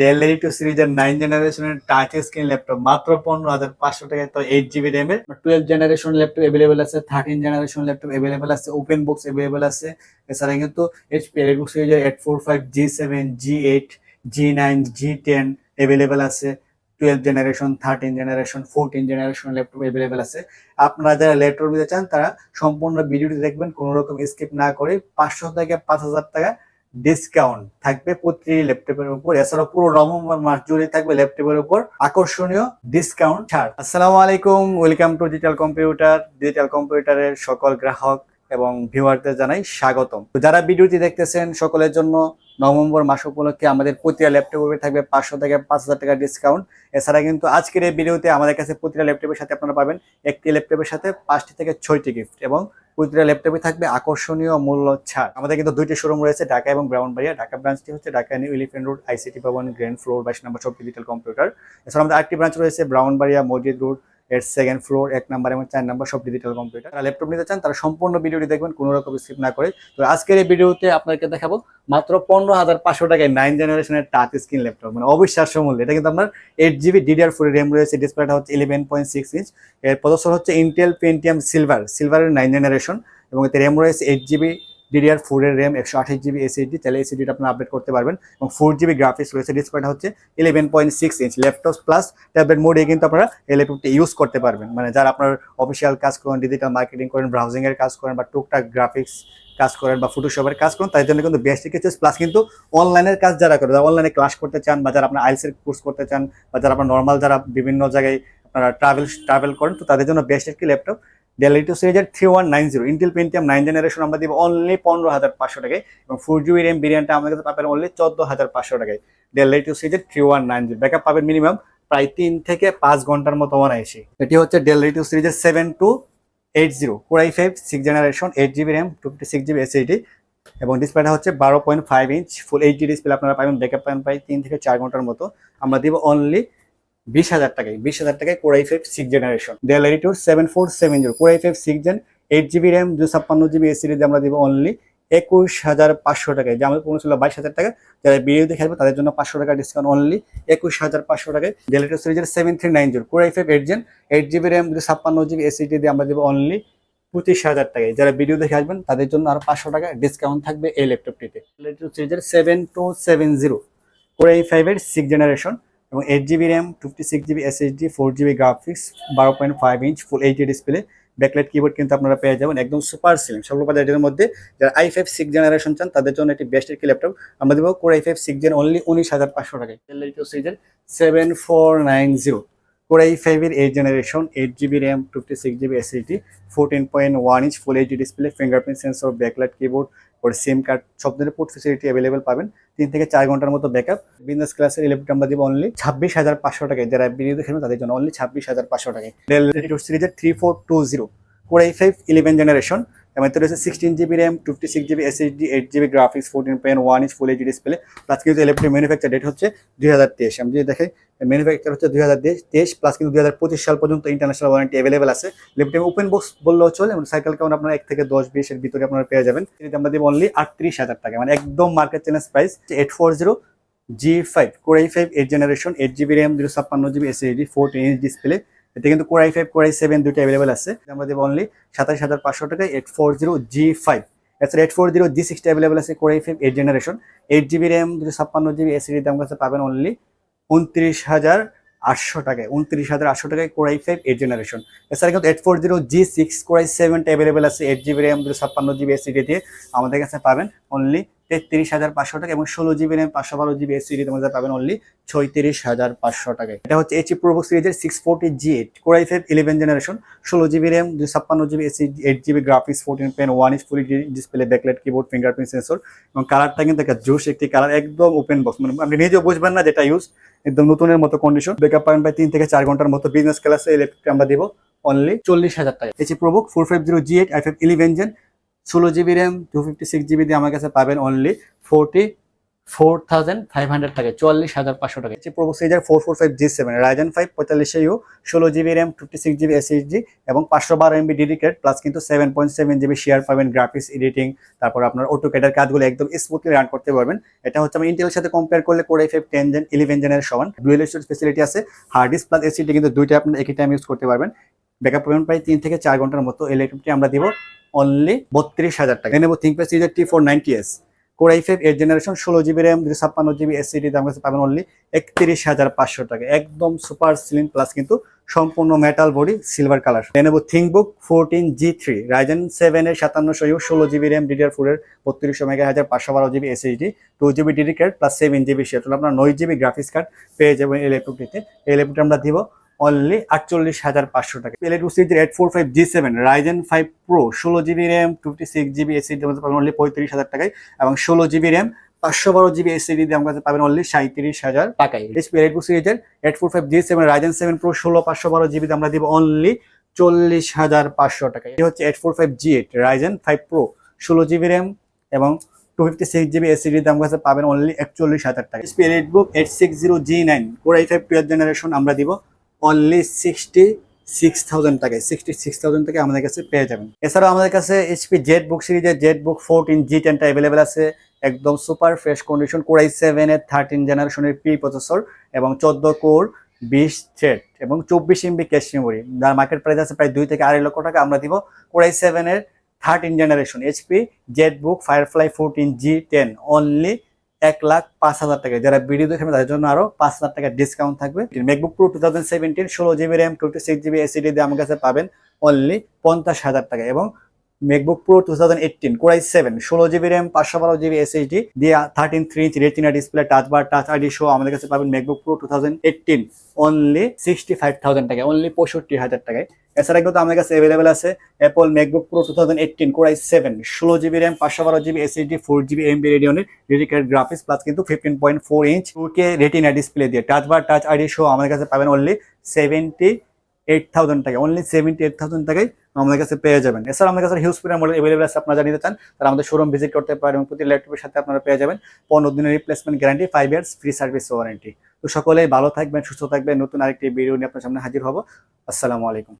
Del eight two সিরিজের nine জেনারেশনের touch screen laptop মাত্র পনেরো হাজার পাঁচশো টাকায় তো এইট জিবি র্যাম এর। টুয়েলভ জেনারেশন ল্যাপটপ এভেলেবেল আছে থার্টিন জেনারেশন ল্যাপটপ এভেলেবেল আছে ওপেন বুকস এভেলেবেল আছে। এছাড়া কিন্তু এইচপি এলিটবুক সিরিজের eight four five G seven G eight G nine G ten available আছে। Twelve generation thirteen generation fourteen generation laptop available আছে। আপনারা যারা ল্যাপটপ নিতে চান, তারা সম্পূর্ণ ভিডিওটি দেখবেন, কোনো রকম স্কিপ না করে পাঁচশো থেকে পাঁচ হাজার টাকা ডিসকাউন্ট থাকবে প্রতি ল্যাপটপের উপর। এছাড়াও পুরো নভেম্বর মাস জুড়ে থাকবে ল্যাপটপের উপর আকর্ষণীয় ডিসকাউন্ট ছাড়। আসসালামু আলাইকুম welcome to digital computer digital কম্পিউটারের সকল গ্রাহক এবং ভিউয়ারদের জানাই স্বাগতম। যারা ভিডিওটি দেখতেছেন সকলের জন্য নভেম্বর মাস উপলক্ষে আমাদের প্রতিটা ল্যাপটপে থাকবে পাঁচশো থেকে পাঁচ হাজার টাকা ডিসকাউন্ট এছাড়া কিন্তু আজকের এই ভিডিওতে আমাদের কাছে প্রতিটা ল্যাপটপের সাথে আপনারা পাবেন একটি ল্যাপটপের সাথে পাঁচটি থেকে ছয়টি গিফট এবং প্রতিটা ল্যাপটপে থাকবে আকর্ষণীয় মূল্য ছাড় আমাদের কিন্তু দুইটি শোরুম রয়েছে, ঢাকা এবং ব্রাউনবাড়িয়া ঢাকা ব্রাঞ্চটি হচ্ছে Dhaka new elephant road ICT ভবন গ্র্যান্ড ফ্লোর বাইশ নম্বর সব ডিজিটাল কম্পিউটার এছাড়া আমাদের আরেকটি ব্রাঞ্চ রয়েছে ব্রাউনবাড়িয়া মসজিদ রোড এর সেকেন্ড ফ্লোর এক নাম্বার এবং চার নাম্বার সব ডিজিটাল কম্পিউটার যারা ল্যাপটপ নিতে চান, তারা সম্পূর্ণ ভিডিওটি দেখবেন, কোনো রকম স্কিপ না করে। তো আজকের এই ভিডিওতে আপনাকে দেখাবো মাত্র পনেরো হাজার পাঁচশো টাকায় নাইন জেনারেশনের টাচ স্ক্রিন ল্যাপটপ মানে অবিশ্বাস্য মূল্য। এটা কিন্তু আপনার eight GB DDR four RAM রয়েছে ডিসপ্লেটা হচ্ছে ইলেভেন পয়েন্ট সিক্স ইঞ্চ এর প্রদর্শন হচ্ছে ইন্টেল পেন্টিয়াম সিলভার সিলভারের নাইন জেনারেশন এবং এতে র্যাম রয়েছে এইট জিবি ডিডিআর ফোর এর র্যাম একশো আঠাশ জিবি এসএসডি তাহলে এসএসডিটা আপনি আপডেট করতে পারবেন। এবং ফোর জিবি গ্রাফিক্স রয়েছে ডিসপ্লেটা হচ্ছে eleven point six inch laptop plus tablet মোডে কিন্তু আপনারা এই ল্যাপটপটি ইউজ করতে পারবেন। মানে যারা আপনার অফিসিয়াল কাজ করেন ডিজিটাল মার্কেটিং করেন ব্রাউজিংয়ের কাজ করেন বা টুকটাক গ্রাফিক্স কাজ করেন বা ফটোশপের কাজ করেন, তাদের জন্য কিন্তু বেস্ট কিছু প্লাস কিন্তু অনলাইনের কাজ যারা করে, যারা অনলাইনে ক্লাস করতে চান বা যারা আপনার আইলসের কোর্স করতে চান বা যারা আপনার নর্মাল যারা বিভিন্ন জায়গায় আপনারা ট্রাভেল ট্রাভেল করেন, তো তাদের জন্য বেস্ট একটি ল্যাপটপ ডেলিটো সিরিজের three one nine zero Intel Pentium nine generation আমরা দিব অনলি পনেরো হাজার পাঁচশো টাকায় এবং ফোর জিবি র্যাম ভেরিয়েন্টটা আমাদের কাছে পাবেন অনলি চোদ্দ হাজার পাঁচশো টাকায়। ডেলিটো সিরিজের three one nine zero backup পাবেন মিনিমাম প্রায় তিন থেকে পাঁচ ঘণ্টার মতো অনায়াসি এটি হচ্ছে ডেলিটো সিরিজের seven two eight zero core i five six generation eight GB RAM two fifty six GB SSD এবং ডিসপ্লেটা হচ্ছে বারো point five inch full HD display আপনারা পাবেন। ব্যাকআপ পাবেন প্রায় তিন থেকে চার ঘণ্টার মতো। আমরা দিব অনলি বিশ হাজার টাকায়, বিশ হাজার টাকায় core i five six generation Dell এডিটোর seven four seven zero core i five six gen eight GB RAM দুশো ছাপ্পান্ন জিবি এস সিরিজ আমরা দিব অনলি একুশ হাজার পাঁচশো টাকায়। যে আমাদের পৌঁছে ছিল বাইশ হাজার টাকা। যারা ভিডিও দেখে আসবে, তাদের জন্য পাঁচশো টাকা ডিসকাউন্ট অনলি একুশ হাজার পাঁচশো টাকায়। ডেলিটো সিরিজের seven three nine zero core i five eight gen eight GB RAM দুশো ছাপ্পান্ন জিবি এস দিয়ে আমরা দেবো অনলি পঁচিশ হাজার টাকায়। যারা ভিডিও দেখে আসবেন, তাদের জন্য আরও পাঁচশো টাকা ডিসকাউন্ট থাকবে এই ল্যাপটপটিতে সিরিজের seven two seven zero core i ফাইভের সিক্স জেনারেশন এবং eight GB RAM fifty six GB SSD four GB graphics বারো point five inch full HD display backlight keyboard কিন্তু আপনারা পেয়ে যাবেন একদম সুপার সিলিং সকল বাজারের মধ্যে যারা আই ফাইভ সিক্স জেনারেশন চান তাদের জন্য একটি বেস্ট একটি ল্যাপটপ আমরা দেবো core I five six gen only উনিশ হাজার পাঁচশো টাকায়। সিরিজের seven four nine zero core I ফাইভের eight generation eight GB RAM fifty six GB SSD fourteen point one inch full HD display fingerprint sensor backlight keyboard or SIM card সব ধরনের port facility available পাবেন। তিন থেকে চার ঘণ্টার মতো backup business ক্লাসের ইলেকট্রিক আমরা দিব অনলি ছাব্বিশ হাজার পাঁচশো টাকায়। যারা বিনিয়োগ দেখেন তাদের জন্য অনলি ছাব্বিশ হাজার পাঁচশো টাকায়। ডেল সিরিজের three four two zero core I five eleven generation এবং এতে রয়েছে sixteen GB RAM fifty six GB SSD eight GB graphics fourteen point one inch full HD display plus কিন্তু ইলেকট্রিক ম্যানুফ্যাকচার ডেট হচ্ছে দুই হাজার তেইশ। আমি যদি দেখে ম্যানুফ্যাকচার হচ্ছে দুই হাজার তেইশ প্লাস কিন্তু দুই হাজার পঁচিশ সাল পর্যন্ত ইন্টারন্যাশনাল ওয়ারেন্টি অ্যাভেলেবেল আছে। ল্যাপটপ ওপেন বক্স বললেও চলে, এবং সাইকেল কেমন আপনার এক থেকে দশ বিশের ভিতরে আপনারা পেয়ে যাবেন। এটাতে আমরা দেবো অনলি আটত্রিশ হাজার টাকা মানে একদম market challenge price eight four zero G five core i five eight generation eight GB RAM দুশো ছাপ্পান্ন GB SSD fourteen inch display এতে কিন্তু core i five core i seven দুটো অ্যাভেলেবেল আছে। আমরা দেবো অনলি সাতাশ হাজার পাঁচশো টাকায় eight four zero G five এছাড়া এইট ফোর জিরো জি সিক্সটা অ্যাভেলেবেল আছে core i five eight generation eight GB RAM দুশো ছাপ্পান্ন জিবি এসিডি দাম কাছে পাবেন অনলি উনত্রিশ হাজার আটশো টাকায়। উনত্রিশ হাজার আটশো টাকায় কোরাই ফাইভ এইট জেনারেশন এছাড়া কিন্তু eight four zero G six core i সেভেনটা available আছে। এইট জিবি র্যাম দুশো ছাপ্পান্ন জিবি এসিডি দিয়ে আমাদের কাছে পাবেন অনলি তেত্রিশ হাজার পাঁচশো টাকা এবং ষোলো জিবি র্যাম, পাঁচশো বারো জিবি এসিডি তোমাদের পাবেন অনলি ছয়ত্রিশ হাজার পাঁচশো টাকায়। এটা হচ্ছে এইচ প্রোবো সিরিজের six forty G eight core i five eleven generation ষোলো জিবি র্যাম, দুশো ছাপ্পান্ন GB SSD eight GB graphics fourteen point one inch full display backlight keyboard fingerprint sensor এবং কালারটা কিন্তু একটা জুস একটি কালার একদম ওপেন বক্স মানে আপনি নিজেও বুঝবেন না যেটা ইউজ একদম নতুনের মতো কন্ডিশন ব্যাকআপ পাবেন প্রায় তিন থেকে চার ঘণ্টার মতো বিজনেস ক্লাসে ইলেকট্রিক আমরা দেবো অনলি চল্লিশ হাজার টাকা H ProBook four five zero G eight I five eleven gen ষোলো GB RAM two fifty six GB দিয়ে আমার কাছে পাবেন only forty four thousand five hundred টাকা, চুয়াল্লিশ হাজার পাঁচশো টাকা। হচ্ছে ProBook series four four five G seven Ryzen five পঁয়তাল্লিশে ইউ, ষোলো GB RAM fifty six GB SSD এবং পাঁচশো বারো এমবি ডেডিকেট প্লাস কিন্তু seven point seven GB share পাবেন গ্রাফিক্স এডিটিং তারপর আপনার অটো ক্যাডার কাজগুলো একদম স্মুথলি রান করতে পারবেন। এটা হচ্ছে আমি ইন্টেলের সাথে কম্পেয়ার করলে core five ten gen eleven জেনের সমান। ডুয়েল ফেসিলিটি আছে হার্ড ডিস্ক প্লাস এসিডি কিন্তু দুইটা আপনি একই টাইম ইউজ করতে পারবেন। ব্যাকআপ পাবেন প্রায় তিন থেকে চার ঘণ্টার মতো এই ল্যাপটপটি আমরা দিব অনলি বত্রিশ হাজার টাকা। নেব ThinkPad series T four ninety S core I five eight generation ষোলো জিবি র্যাম দুশো ছাপ্পান্ন জিবি এসিডি দাম কাছে পাবেন অনলি একত্রিশ হাজার পাঁচশো টাকা। একদম সুপার সিলিং প্লাস কিন্তু সম্পূর্ণ মেটাল বডি সিলভার কালার নেব ThinkBook fourteen G three Ryzen সেভেনের সাতান্নশো ইউ, ষোলো জিবি র্যাম ডিডিআর ফোর এর বত্রিশশো মেগা হাজার পাঁচশো বারো GB SSD two GB DD card plus seven GB share আপনার নয় জিবি গ্রাফিক্স কার্ড পেয়ে যাবেন এই ল্যাপটপটিতে এই ল্যাপটপটি আমরা দিব অনলি আটচল্লিশ হাজার পাঁচশো টাকা। L two six eight four five G seven Ryzen five pro ষোলো GB RAM fifty six GB SSD পাবেন অনলি পঁয়ত্রিশ হাজার টাকায় এবং ষোলো জিবি র্যাম পাঁচশো বারো জিবি এসিডি দাম কাছে পাবেন অনলি সাঁত্রিশ হাজার টাকায়। এইচপি এল টু সিরিজের eight four five G seven Ryzen seven pro ষোলো পাঁচশো বারো জিবি আমরা দিব অনলি চল্লিশ হাজার পাঁচশো টাকা এই হচ্ছে eight four five G eight Ryzen five pro ষোলো জিবি র্যাম এবং টু ফিফটি সিক্স জিবি এসিডির দাম কাছে পাবেন অনলি একচল্লিশ হাজার টাকা HP book eight six zero G nine core I five twelve generation আমরা দিব অনলি সিক্সটি সিক্স থাউজেন্ড টাকায় সিক্সটি সিক্স থাউজেন্ড টাকা আমাদের কাছে পেয়ে যাবেন। এছাড়াও আমাদের কাছে এইচপি জেড বুক সিরিজের জেড বুক ফোরটিন জি টেনটা অ্যাভেলেবেল আছে। একদম super fresh condition core i সেভেনের থার্টিন জেনারেশনের পি প্রসেসর এবং চোদ্দ কোর বিশ থ্রেড এবং চব্বিশ এমবি ক্যাশ মেমোরি যার মার্কেট প্রাইস আছে প্রায় দুই থেকে আড়াই লক্ষ টাকা, আমরা দিব কোরাই সেভেনের thirteen generation HP Z book Firefly fourteen G ten only এক লাখ পাঁচ হাজার টাকা। যারা ভিডিও দেখবেন তাদের জন্য আরও পাঁচ হাজার টাকা ডিসকাউন্ট থাকবে। MacBook pro two thousand seventeen ষোলো GB RAM twenty six GB SSD দিয়ে আমার কাছে পাবেন অনলি পঞ্চাশ হাজার টাকা। এবং MacBook pro two thousand eighteen core i seven ষোলো জিবি র্যাম পাঁচশো বারো জিবি এসএসডি দিয়ে thirteen three inch retina display touch bar touch ID show আমাদের কাছে পাবেন MacBook pro two thousand eighteen only sixty five thousand টাকা only পঁয়ষট্টি হাজার টাকায়। এছাড়া কিন্তু আমাদের কাছে অ্যাভেলেবেল আছে Apple MacBook Pro two thousand eighteen core i seven ষোলো জিবি র্যাম পাঁচশো বারো GB SSD four GB MB রেডিয়নের dedicated graphics plus কিন্তু ফিফটিন পয়েন্ট ফোর ইঞ্চ টুকে রেটিনা ডিসপ্লে দিয়ে touch bar touch ID show আমাদের কাছে পাবেন অনলি সেভেন্টি এইট থাউজেন্ড টাকা অনলি সেভেন্টি এইট থাউজেন্ড টাকায় আমাদের কাছে পেয়ে যাবেন। এছাড়া আমাদের কাছে হিউজ পরিমাণ মডেল অ্যাভেলেবল আছে, আপনারা জানিতে চান, তারা আমাদের শোরুম ভিজিট করতে পারেন এবং প্রতি ল্যাপটপের সাথে আপনারা পেয়ে যাবেন পনেরো দিনের replacement guarantee five years free service warranty তো সকলেই ভালো থাকবেন, সুস্থ থাকবেন। নতুন আরেকটি ভিডিও নিয়ে আপনার সামনে হাজির হব। আসসালামু আলাইকুম।